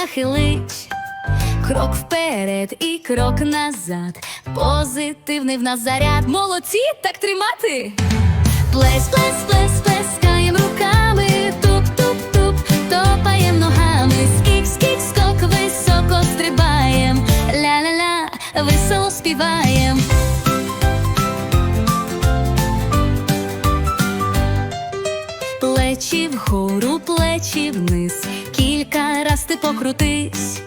нахилить. Крок вперед і крок назад. Позитивний в нас заряд. Молодці, так тримати. Плес, плес, плес, плескаєм руками. Туп, туп, туп, топаєм ногами. Скік, скік, скок, високо стрибаєм. Ля-ля-ля, весело співаєм. Плечі вгору, плечі вниз. Кілька раз ти покрутись.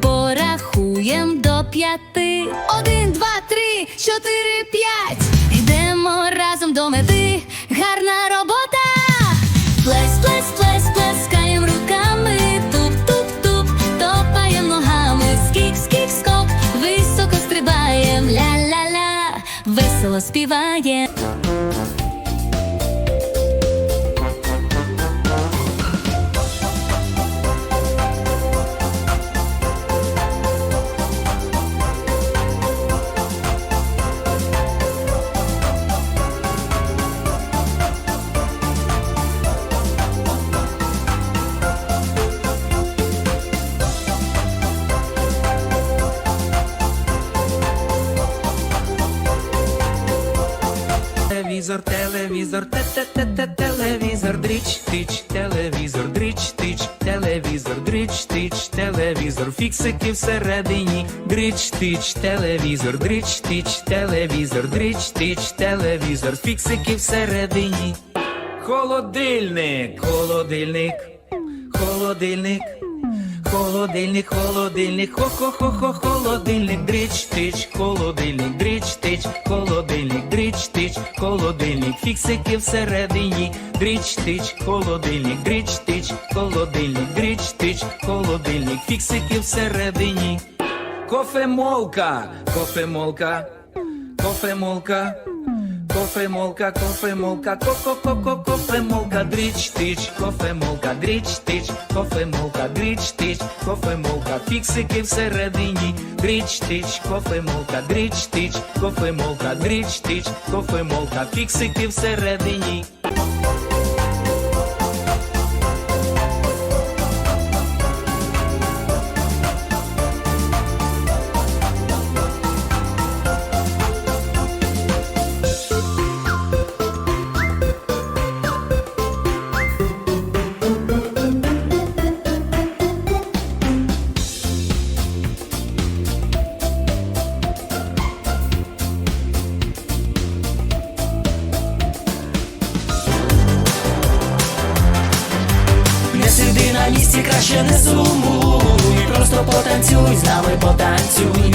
Порахуєм до п'яти. Один, два, три, чотири, п'ять. Йдемо разом до мети. Гарна робота. Плес, плес, плес, плескаєм руками. Туп, туп, туп, топаєм ногами. Скік, скік, скок, високо стрибаєм. Ля-ля-ля, весело співаєм. Телевізор, телевізор, те-те-те-те, телевізор, дріч, тич, телевізор, дріч, тич, телевізор, дріч, тич, телевізор, фіксики всередині, дріч, тич, телевізор, дріч, тич, телевізор, дріч, тич, телевізор, фіксики всередині. Холодильник, холодильник, холодильник. Холодильник, холодильник, хо-хо-хо-хо, холодильник, дріч, тич, холодильник, дріч, тич, холодильник, дріч, тич, холодильник, фіксики всередині, дріч, тич, холодильник, дріч, тич, холодильник, дріч, тич, холодильник, фіксики всередині. Кофемолка, кофемолка, кофемолка. Кофемолка, кофемолка, ко-ко-ко-ко, кофемолка, дріч, тич, кофемолка, дріч, тич, кофемолка, дріч, тич, кофемолка, фіксики всередині, дріч, тич, кофемолка, дріч, тич, кофемолка, дріч, тич, кофемолка, фіксики всередині. Краще не сумуй, просто потанцюй, з нами потанцюй.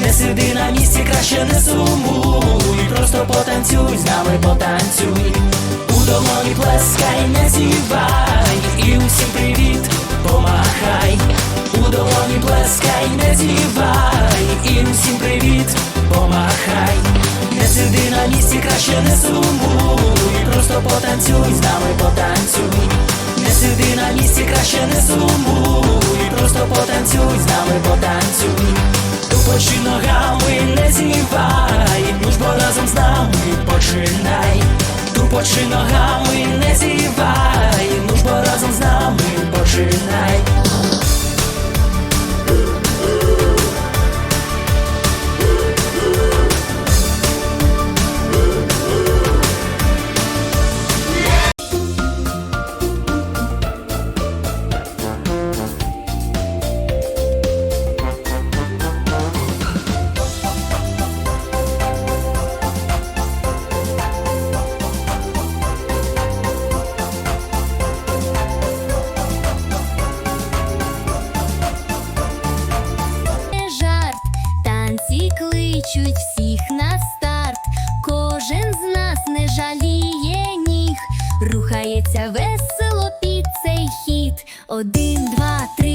Не сиди на місці, краще не сумуй, просто потанцюй, з нами потанцюй. У долоні плескай, не зівай, і усім привіт, помахай. У долоні плескай, не зівай, і усім привіт, помахай. Не сиди на місці, краще не сумуй, просто потанцюй, з нами потанцюй. Не сиди на місці, краще не сумуй, просто потанцюй, з нами потанцюй. Тупочи ногами не зівай, ну ж бо разом з нами починай. Тупочи ногами не зівай, ну бо разом з нами починай. Кличуть всіх на старт. Кожен з нас не жаліє ніг, рухається весело під цей хід. Один, два, три.